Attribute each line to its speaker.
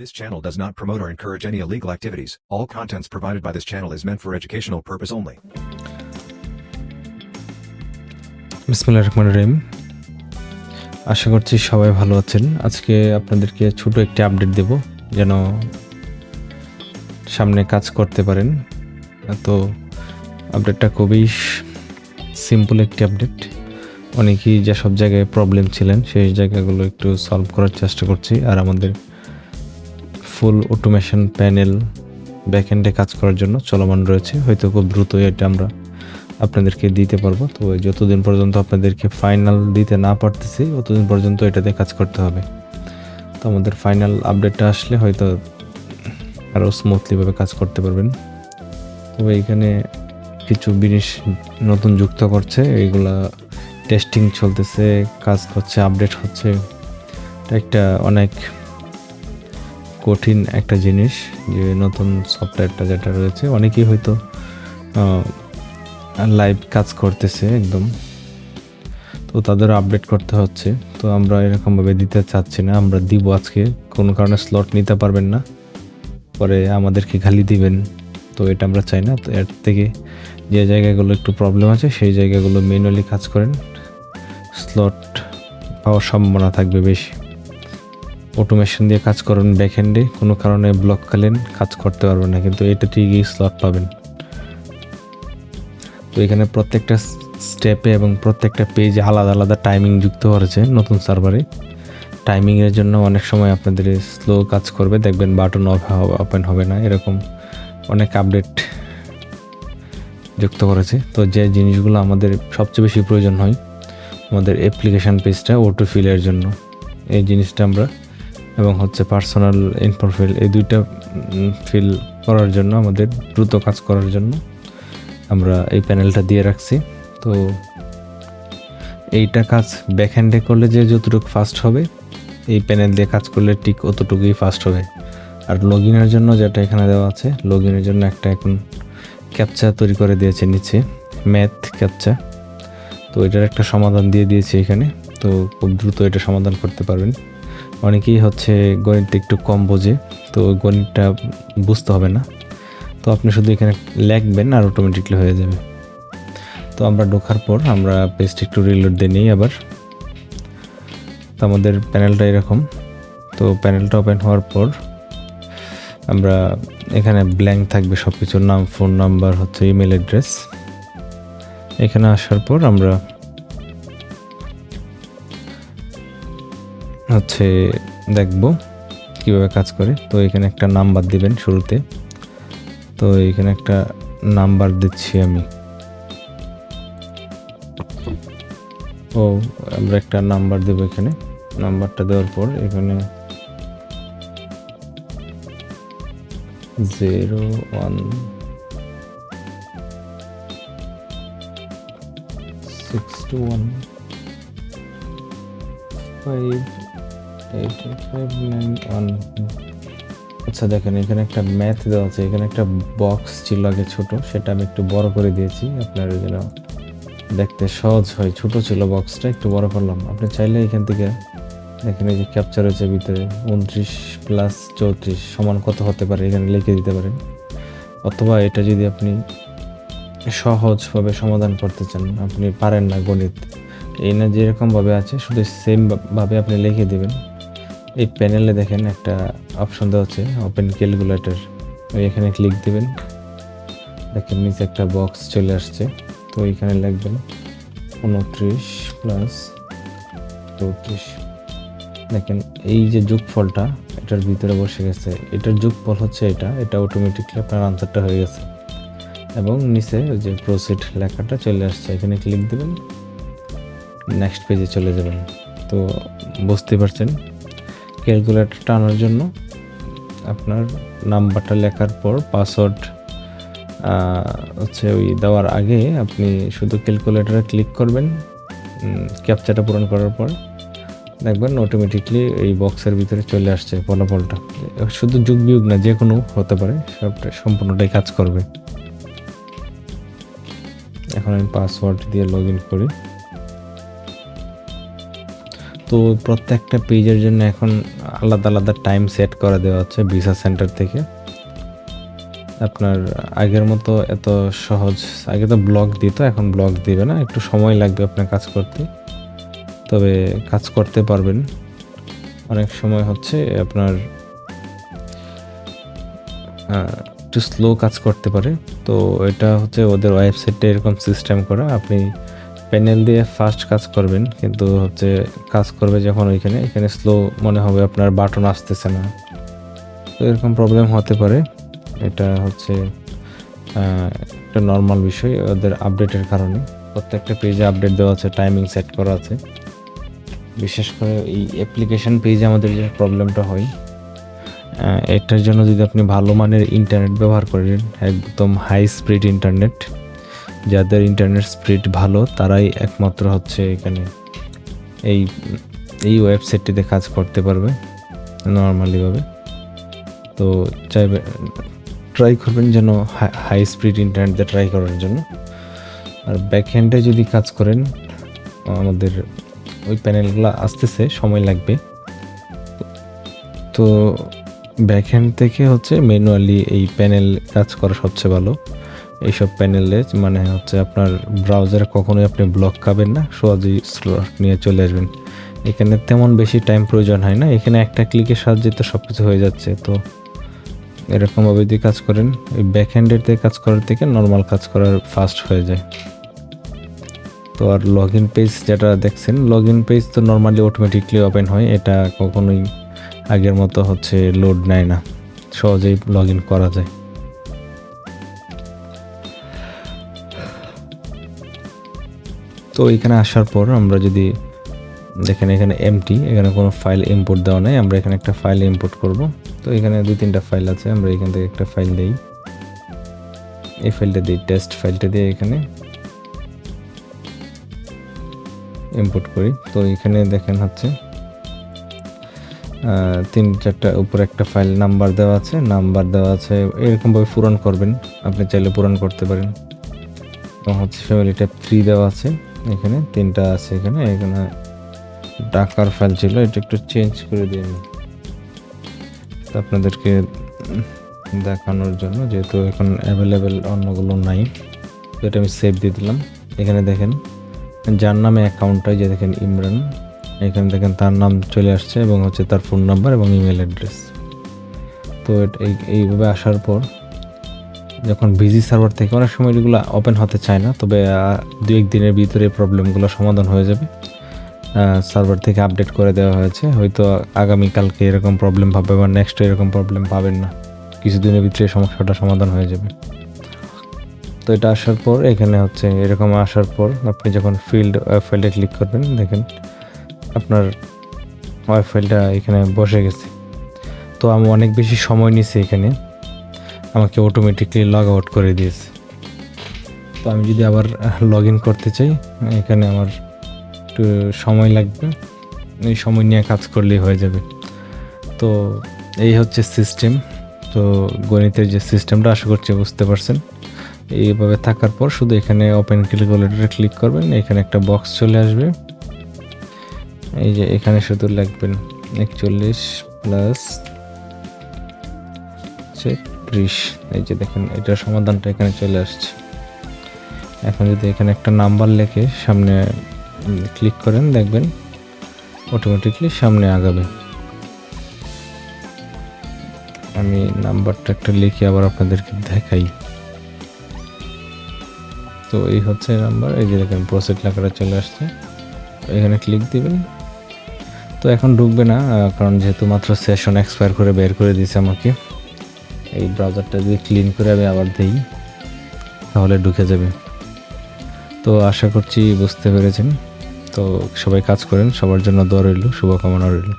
Speaker 1: This channel does not promote or encourage any illegal activities. All contents provided by this channel is meant for educational purpose only.
Speaker 2: বিসমুল্লাহ রহমান রহিম। আশা করছি সবাই ভালো আছেন। আজকে আপনাদেরকে ছোট একটি আপডেট দেব, যেন সামনে কাজ করতে পারেন। তো আপডেটটা খুবই সিম্পল একটি আপডেট অনেকেই যেসব জায়গায় প্রবলেম ছিলেন, সেই জায়গাগুলো একটু সলভ করার চেষ্টা করছি। আর আমাদের ফুল অটোমেশন প্যানেল ব্যাকএন্ডে কাজ করার জন্য চলমান রয়েছে। হয়তো খুব দ্রুতই এটা আমরা আপনাদেরকে দিতে পারব। তো যতদিন পর্যন্ত আপনাদেরকে ফাইনাল দিতে না পারতেছি ততদিন পর্যন্ত এটাতে কাজ করতে হবে। তো আমাদের ফাইনাল আপডেটটা আসলে হয়তো আরও স্মুথলিভাবে কাজ করতে পারবেন। তবে এখানে কিছু জিনিস নতুন যুক্ত করছে এইগুলা টেস্টিং চলতেছে, কাজ হচ্ছে আপডেট হচ্ছে। একটা অনেক কঠিন একটা জিনিস যে নতুন সফটওয়্যারটা যেটা রয়েছে, অনেকেই হয়তো লাইভ কাজ করতেছে একদম। তো তাদের আপডেট করতে হচ্ছে। তো আমরা এরকমভাবে দিতে চাচ্ছি না, আমরা দিব আজকে, কোনো কারণে স্লট নিতে পারবেন না। পরে আমাদেরকে খালি দিবেন। তো এটা আমরা চাই না। তো এর থেকে যে জায়গাগুলো একটু প্রবলেম আছে, সেই জায়গাগুলো ম্যানুয়ালি কাজ করেন। স্লট পাওয়ার সম্ভাবনা থাকবে বেশি। অটোমেশন দিয়ে কাজ করেন ব্যাকহ্যান্ডে কোনো কারণে ব্লক ব্লককালীন কাজ করতে পারবেন না, কিন্তু এটা ঠিকই স্লট পাবেন। তো এখানে প্রত্যেকটা স্টেপে এবং প্রত্যেকটা পেজে আলাদা আলাদা টাইমিং যুক্ত করেছে নতুন সার্ভারে টাইমিংয়ের জন্য অনেক সময় আপনাদের স্লো কাজ করবে, দেখবেন বাটন অফ ওপেন হবে না, এরকম অনেক আপডেট যুক্ত করেছে। তো যে জিনিসগুলো আমাদের সবচেয়ে বেশি প্রয়োজন হয়, আমাদের অ্যাপ্লিকেশান পেজটা ওটো ফিলের জন্য। এই জিনিসটা আমরা এবং হচ্ছে পার্সোনাল ইনফরফিল এই দুইটা ফিল করার জন্য, আমাদের দ্রুত কাজ করার জন্য আমরা এই প্যানেলটা দিয়ে রাখছি। তো এইটা কাজ ব্যাকহ্যান্ডে করলে যে যতটুকু ফাস্ট হবে, এই প্যানেল দিয়ে কাজ করলে ঠিক অতটুকুই ফাস্ট হবে। আর লগ ইনের জন্য যেটা এখানে দেওয়া আছে লগ ইনের জন্য একটা এখন ক্যাপচা তৈরি করে দিয়েছে নিচে ম্যাথ ক্যাপচা তো এটার একটা সমাধান দিয়ে দিয়েছে এখানে, তো খুব দ্রুত এটা সমাধান করতে পারবেন। অনেকেই হচ্ছে গণিতটা একটু কম বোঝে, তো গণিতটা বুঝতে হবে না। তো আপনি শুধু এখানে লিখবেন আর অটোমেটিকলি হয়ে যাবে। তো আমরা ঢোকার পর আমরা পেজটা একটু রিলোড দিয়ে নিই আবার। তো আমাদের প্যানেলটা এরকম। তো প্যানেলটা ওপেন হওয়ার পর আমরা এখানে ব্ল্যাঙ্ক থাকবে সব কিছুর নাম ফোন নাম্বার হচ্ছে ইমেল অ্যাড্রেস এখানে আসার পর আমরা হচ্ছে দেখব কীভাবে কাজ করে। তো এখানে একটা নাম্বার দিবেন শুরুতে। তো এখানে একটা নাম্বার দিচ্ছি আমি। ও, আমরা একটা নাম্বার দেব এখানে। নাম্বারটা দেওয়ার পর এখানে zero one six two one five আচ্ছা দেখেন, এখানে একটা ম্যাথ দেওয়া আছে। এখানে একটা বক্স ছিল আগে ছোট, সেটা আমি একটু বড় করে দিয়েছি। আপনার যেন দেখতে সহজ হয়। ছোট ছিল বক্সটা একটু বড় করলাম। আপনি চাইলে এখান থেকে, দেখেন, এই যে ক্যাপচার হয়েছে ভিতরে, উনত্রিশ প্লাস চৌত্রিশ সমান কত হতে পারে? এখানে লিখে দিতে পারেন। অথবা এটা যদি আপনি সহজভাবে সমাধান করতে চান, আপনি পারেন না গণিত। এই না যেরকমভাবে আছে, শুধু সেমভাবে আপনি লিখে দেবেন। এই প্যানেলে দেখেন একটা অপশন দেওয়া আছে ওপেন ক্যালকুলেটর ওই এখানে ক্লিক দেবেন। দেখেন নিচে একটা বক্স চলে আসছে, তো এখানে লিখবেন উনত্রিশ প্লাস চৌত্রিশ। দেখেন এই যে যোগফলটা, এটার ভিতরে বসে গেছে। এটার যোগফল হচ্ছে এটা এটা অটোমেটিকলি আপনার আনসারটা হয়ে গেছে। এবং নিচে ওই যে প্রসিড লেখাটা চলে আসছে, এখানে ক্লিক দেবেন নেক্সট পেজে চলে যাবেন। তো বুঝতে পারছেন? ক্যালকুলেটরটা আনার জন্য আপনার নাম্বারটা লেখার পর পাসওয়ার্ড হচ্ছে ওই দেওয়ার আগে আপনি শুধু ক্যালকুলেটরে ক্লিক করবেন ক্যাপচাটা পূরণ করার পর দেখবেন অটোমেটিকলি এই বক্সের ভিতরে চলে আসছে ফলাফলটা। শুধু যুগ বিয়োগ না যে কোনো হতে পারে, সবটা সম্পূর্ণটাই কাজ করবে। এখন আমি পাসওয়ার্ড দিয়ে লগ ইন করি। তো প্রত্যেকটা পেজের জন্য এখন আলাদা আলাদা টাইম সেট করে দেওয়া হচ্ছে ভিসা সেন্টার থেকে। আপনার আগের মতো এত সহজ, আগে তো ব্লগ দিত, এখন ব্লগ দিবে না, একটু সময় লাগবে আপনার কাজ করতে। তবে কাজ করতে পারবেন। অনেক সময় হচ্ছে আপনার একটু স্লো কাজ করতে পারে। তো এটা হচ্ছে ওদের ওয়েবসাইটে এরকম সিস্টেম করা। আপনি প্যানেল দিয়ে ফাস্ট কাজ করবেন, কিন্তু হচ্ছে কাজ করবে যখন ওইখানে, এখানে স্লো মনে হবে আপনার বাটন আসতেছে না। তো এরকম প্রবলেম হতে পারে। এটা হচ্ছে একটা নর্মাল বিষয় ওদের আপডেটের কারণে। প্রত্যেকটা পেজে আপডেট দেওয়া আছে টাইমিং সেট করা আছে। বিশেষ করে এই অ্যাপ্লিকেশন পেজে আমাদের যে প্রবলেমটা হয় এটার জন্য যদি আপনি ভালো মানের ইন্টারনেট ব্যবহার করেন, একদম হাই স্পিড ইন্টারনেট যাদের ইন্টারনেট স্পিড ভালো, তারাই একমাত্র হচ্ছে এখানে এই এই ওয়েবসাইটটিতে কাজ করতে পারবে নর্মালিভাবে তো চাইবে ট্রাই করবেন যেন হাই স্পিড ইন্টারনেট দিয়ে ট্রাই করার জন্য। আর ব্যাক হ্যান্ডে যদি কাজ করেন, আমাদের ওই প্যানেলগুলো আসতেছে, সময় লাগবে। তো ব্যাক হ্যান্ড থেকে হচ্ছে ম্যানুয়ালি এই প্যানেল কাজ করা সবচেয়ে ভালো। এইসব প্যানেলে মানে হচ্ছে আপনার ব্রাউজারে কখনোই আপনি ব্লক খাবেন না সহজেই স্লট নিয়ে চলে আসবেন। এখানে তেমন বেশি টাইম প্রয়োজন হয় না, এখানে একটা ক্লিকের সাহায্যে তো সব কিছু হয়ে যাচ্ছে, তো এরকমভাবে যদি কাজ করেন ওই ব্যাক হ্যান্ডের থেকে কাজ করার থেকে নর্মাল কাজ করার ফাস্ট হয়ে যায়। তো আর লগ ইন পেজ যেটা দেখছেন লগ ইন পেজ তো নর্মালি অটোমেটিকলি ওপেন হয়, এটা কখনোই আগের মতো হচ্ছে লোড নেয় না, সহজেই লগ ইন করা যায়। তো এখানে আসার পর আমরা যদি দেখেন এখানে এমটি এখানে কোনো ফাইল ইম্পোর্ট দেওয়া নেই, আমরা এখানে একটা ফাইল ইম্পোর্ট করব। তো এখানে দুই তিনটা ফাইল আছে, আমরা এখান থেকে একটা ফাইল দিই। এই ফাইলটা দিই টেস্ট ফাইলটা দিয়ে এখানে। ইম্পোর্ট করি। তো এখানে দেখেন হচ্ছে তিন চারটা উপরে একটা ফাইল নাম্বার দেওয়া আছে নাম্বার দেওয়া আছে, এরকমভাবে পূরণ করবেন। আপনি চাইলে পূরণ করতে পারেন। এবং হচ্ছে ফ্যামিলি ট্যাব থ্রি দেওয়া আছে। এখানে, তিনটা আছে এখানে এখানে ডাকার ফাইল ছিল, এটা একটু চেঞ্জ করে আমি আপনাদেরকে দেখানোর জন্য, যেহেতু এখন অ্যাভেলেবেল অন্যগুলো নাই, তো এটা আমি সেভ দিয়ে দিলাম। এখানে দেখেন, যার নামে অ্যাকাউন্টটা যে দেখেন ইমরান, এখানে দেখেন তার নাম চলে আসছে এবং হচ্ছে তার ফোন নাম্বার এবং ইমেল অ্যাড্রেস তো এইভাবে আসার পর যখন বিজি সার্ভার থেকে অনেক সময় এগুলো ওপেন হতে চায় না, তবে দু এক দিনের ভিতরে প্রবলেমগুলো সমাধান হয়ে যাবে। সার্ভার থেকে আপডেট করে দেওয়া হয়েছে। হয়তো আগামীকালকে এরকম প্রবলেম পাবে বা নেক্সট এরকম প্রবলেম পাবেন না। কিছুদিনের ভিতরে সমস্যাটা সমাধান হয়ে যাবে। তো এটা আসার পর, এখানে হচ্ছে এরকম আসার পর আপনি যখন ফিল্ড ওয়েব ফাইলটা ক্লিক করবেন, দেখেন আপনার ওয়েব ফাইলটা এখানে বসে গেছে। তো আমি অনেক বেশি সময় নিছি এখানে। আমাকে অটোমেটিকলি লগ আউট করে দিয়েছে। তো আমি যদি আবার লগ ইন করতে চাই, এখানে আমার একটু সময় লাগবে। এই সময় নিয়ে কাজ করলেই হয়ে যাবে। তো এই হচ্ছে সিস্টেম তো গণিতের যে সিস্টেমটা আশা করছি বুঝতে পারছেন। এইভাবে থাকার পর শুধু এখানে ওপেন ক্যালকুলেটরে ক্লিক করবেন, এখানে একটা বক্স চলে আসবে। এই যে এখানে শুধু লাগবেন একচল্লিশ প্লাস ত্রিশ এই যে দেখেন, এটার সমাধানটা এখানে চলে আসছে। এখন যদি এখানে একটা নাম্বার লেখে, সামনে ক্লিক করেন, দেখবেন অটোমেটিকলি সামনে আগাবে। আমি নাম্বারটা একটা লিখে আবার আপনাদেরকে দেখাই। তো এই হচ্ছে নাম্বার, এই যে দেখেন প্রসেস লেখাটা চলে আসছে। এখানে ক্লিক দিবেন। তো এখন ঢুকবে না কারণ যেহেতু মাত্র সেশন এক্সপায়ার করে বের করে দিয়েছে আমাকে। এই ব্রাউজারটা যদি ক্লিন করে আমি আবার দিই, তাহলে ঢুকে যাবে। তো আশা করছি বুঝতে পেরেছেন। তো সবাই কাজ করেন, সবার জন্য দোয়া রইল, শুভকামনা রইল।